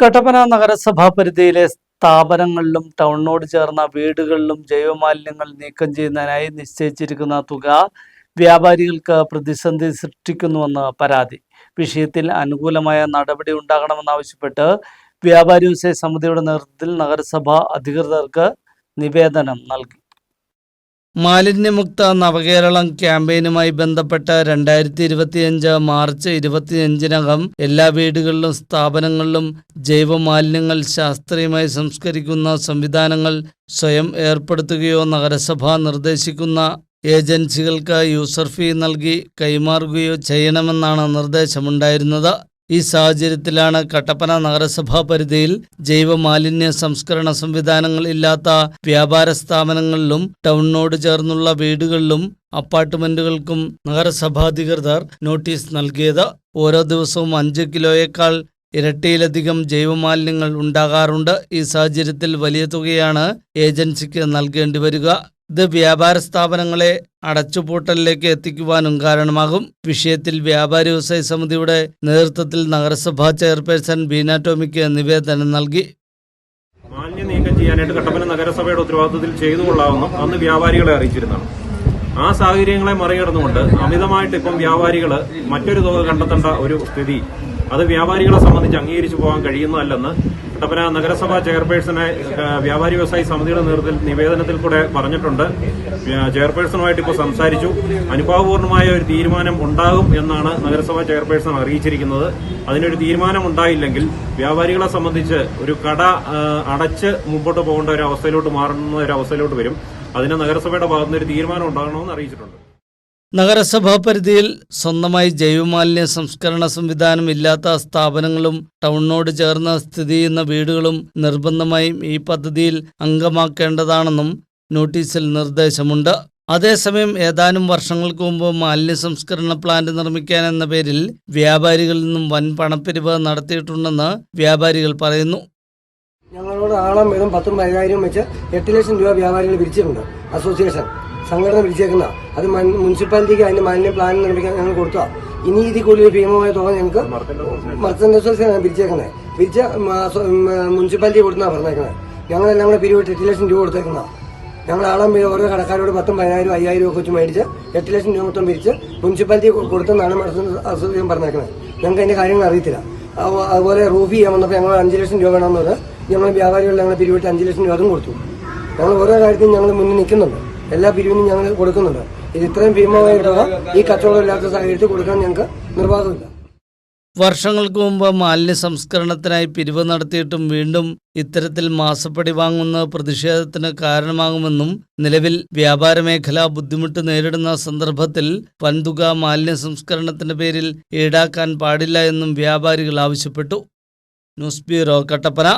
കട്ടപ്പന നഗരസഭാ പരിധിയിലെ സ്ഥാപനങ്ങളിലും ടൗണിനോട് ചേർന്ന വീടുകളിലും ജൈവമാലിന്യങ്ങൾ നീക്കം ചെയ്യുന്നതിനായി നിശ്ചയിച്ചിരിക്കുന്ന തുക വ്യാപാരികൾക്ക് പ്രതിസന്ധി സൃഷ്ടിക്കുന്നുവെന്ന് പരാതി. വിഷയത്തിൽ അനുകൂലമായ നടപടി ഉണ്ടാകണമെന്നാവശ്യപ്പെട്ട് വ്യാപാരി വ്യവസായ സമിതിയുടെ നേതൃത്വത്തിൽ നഗരസഭ അധികൃതർക്ക് നിവേദനം നൽകി. മാലിന്യമുക്ത നവകേരളം ക്യാമ്പയിനുമായി ബന്ധപ്പെട്ട രണ്ടായിരത്തി ഇരുപത്തിയഞ്ച് മാർച്ച് ഇരുപത്തിയഞ്ചിനകം എല്ലാ വീടുകളിലും സ്ഥാപനങ്ങളിലും ജൈവമാലിന്യങ്ങൾ ശാസ്ത്രീയമായി സംസ്കരിക്കുന്ന സംവിധാനങ്ങൾ സ്വയം ഏർപ്പെടുത്തുകയോ നഗരസഭ നിർദ്ദേശിക്കുന്ന ഏജൻസികൾക്ക് യൂസർ ഫീ നൽകി കൈമാറുകയോ ചെയ്യണമെന്നാണ് നിർദ്ദേശമുണ്ടായിരുന്നത്. ഈ സാഹചര്യത്തിലാണ് കട്ടപ്പന നഗരസഭാ പരിധിയിൽ ജൈവ മാലിന്യ സംസ്കരണ സംവിധാനങ്ങൾ ഇല്ലാത്ത വ്യാപാര സ്ഥാപനങ്ങളിലും ടൗണിനോട് ചേർന്നുള്ള വീടുകളിലും അപ്പാർട്ട്മെന്റുകൾക്കും നഗരസഭാധികൃതർ നോട്ടീസ് നൽകിയത്. ഓരോ ദിവസവും അഞ്ച് കിലോയേക്കാൾ ഇരട്ടിയിലധികം ജൈവമാലിന്യങ്ങൾ ഉണ്ടാകാറുണ്ട്. ഈ സാഹചര്യത്തിൽ വലിയ തുകയാണ് ഏജൻസിക്ക് നൽകേണ്ടി വരിക. ഇത് വ്യാപാര സ്ഥാപനങ്ങളെ അടച്ചുപൂട്ടലിലേക്ക് എത്തിക്കുവാനും കാരണമാകും. വിഷയത്തിൽ വ്യാപാരി വ്യവസായ സമിതിയുടെ നേതൃത്വത്തിൽ നഗരസഭാ ചെയർപേഴ്സൺ ബീനാ ടോമിക്ക് നിവേദനം നൽകി. മാലിന്യം നീക്കം ചെയ്യാനായിട്ട് കട്ടപ്പന നഗരസഭയുടെ ഉത്തരവാദിത്തത്തിൽ ചെയ്തു കൊള്ളാവുന്ന അന്ന് വ്യാപാരികളെ അറിയിച്ചിരുന്നതാണ്. ആ സാഹചര്യങ്ങളെ മറികടന്നുകൊണ്ട് അമിതമായിട്ട് ഇപ്പം വ്യാപാരികൾ മറ്റൊരു തുക കണ്ടെത്തേണ്ട ഒരു സ്ഥിതി. അത് വ്യാപാരികളെ സംബന്ധിച്ച് അംഗീകരിച്ചു പോകാൻ കഴിയുന്നതല്ലെന്ന് കട്ടപ്പന നഗരസഭാ ചെയർപേഴ്സണെ വ്യാപാരി വ്യവസായി സമിതിയുടെ നേതൃത്വത്തിൽ നിവേദനത്തിൽ കൂടെ പറഞ്ഞിട്ടുണ്ട്. ചെയർപേഴ്സണുമായിട്ട് ഇപ്പോൾ സംസാരിച്ചു. അനുഭാവപൂർണമായ ഒരു തീരുമാനം ഉണ്ടാകും എന്നാണ് നഗരസഭാ ചെയർപേഴ്സൺ അറിയിച്ചിരിക്കുന്നത്. അതിനൊരു തീരുമാനം ഉണ്ടായില്ലെങ്കിൽ വ്യാപാരികളെ സംബന്ധിച്ച് ഒരു കട അടച്ച് മുമ്പോട്ട് പോകേണ്ട ഒരു അവസ്ഥയിലോട്ട് മാറുന്ന ഒരു അവസ്ഥയിലോട്ട് വരും. അതിന് നഗരസഭയുടെ ഭാഗത്തുനിന്ന് ഒരു തീരുമാനം ഉണ്ടാകണമെന്ന് അറിയിച്ചിട്ടുണ്ട്. നഗരസഭാ പരിധിയിൽ സ്വന്തമായി ജൈവമാലിന്യ സംസ്കരണ സംവിധാനം ഇല്ലാത്ത സ്ഥാപനങ്ങളും ടൗണിനോട് ചേർന്ന് സ്ഥിതി ചെയ്യുന്ന വീടുകളും നിർബന്ധമായും ഈ പദ്ധതിയിൽ അംഗമാക്കേണ്ടതാണെന്നും നോട്ടീസിൽ നിർദ്ദേശമുണ്ട്. അതേസമയം ഏതാനും വർഷങ്ങൾക്ക് മുമ്പ് മാലിന്യ സംസ്കരണ പ്ലാന്റ് നിർമ്മിക്കാൻ എന്ന പേരിൽ വ്യാപാരികളിൽ നിന്നും വൻ പണപ്പിരിവ് നടത്തിയിട്ടുണ്ടെന്ന് വ്യാപാരികൾ പറയുന്നു. ഞങ്ങളോട് ആളം വെറും പത്തും പതിനായിരം വെച്ച് എട്ട് ലക്ഷം രൂപ വ്യാപാരികൾ പിരിച്ചിട്ടുണ്ട്. അസോസിയേഷൻ. സംഘടന പിരിച്ചേക്കുന്ന അത് മുനിസിപ്പാലിറ്റിക്ക് അതിന്റെ മാലിന്യ പ്ലാൻ നിർമ്മിക്കാൻ ഞങ്ങൾ കൊടുത്താ. ഇനി ഇതിൽ കൂടുതൽ ഭീമമായ തുക ഞങ്ങൾക്ക് മർച്ചന്റ് അസോസിയേഷൻ പിരിച്ചേക്കുന്നത് പിരിച്ച മുനിസിപ്പാലിറ്റി കൊടുത്താണ് പറഞ്ഞേക്കുന്നത് ഞങ്ങളെല്ലാം കൂടെ പിരിവിട്ട് എട്ട് ലക്ഷം രൂപ കൊടുത്തേക്കുന്ന ഞങ്ങൾ ആളം ഓരോ കടക്കാരോട് പത്തും പതിനായിരം അയ്യായിരം ഒക്കെ വെച്ച് മേടിച്ച് എട്ട് ലക്ഷം രൂപ മൊത്തം പിരിച്ച് മുനിസിപ്പാലിറ്റി കൊടുത്തെന്നാണ് അസോസിയേഷൻ പറഞ്ഞേക്കുന്നത് ഞങ്ങൾക്ക് അതിന്റെ കാര്യങ്ങൾ അറിയത്തില്ല. അതുപോലെ റൂഫ് ചെയ്യാൻ വന്നപ്പോൾ ഞങ്ങൾ അഞ്ച് ലക്ഷം രൂപ വേണമെന്നത് ഞങ്ങൾ വ്യാപാരികൾ ഞങ്ങൾ പിരിവിട്ട് അഞ്ച് ലക്ഷം രൂപ അതും കൊടുത്തു. ഞങ്ങൾ ഓരോ കാര്യത്തിനും ഞങ്ങൾ മുന്നിൽ നിൽക്കുന്നുണ്ട്. എല്ലാ പിരിവിനും ഞങ്ങൾ കൊടുക്കുന്നുണ്ട്. ഇത് ഇത്രയും ഭീമമായ തുക ഈ കച്ചവടം ഇല്ലാത്ത സാഹചര്യത്തിൽ കൊടുക്കാൻ ഞങ്ങൾക്ക് നിർവാഹമില്ല. വർഷങ്ങൾക്ക് മുമ്പ് മാലിന്യ സംസ്കരണത്തിനായി പിരിവ് നടത്തിയിട്ടും വീണ്ടും ഇത്തരത്തിൽ മാസപ്പടി വാങ്ങുന്ന പ്രതിഷേധത്തിന് കാരണമാകുമെന്നും നിലവിൽ വ്യാപാര മേഖല ബുദ്ധിമുട്ട് നേരിടുന്ന സന്ദർഭത്തിൽ വൻതുക മാലിന്യ സംസ്കരണത്തിന്റെ പേരിൽ ഈടാക്കാൻ പാടില്ല എന്നും വ്യാപാരികൾ ആവശ്യപ്പെട്ടു. News bureau Kattappana.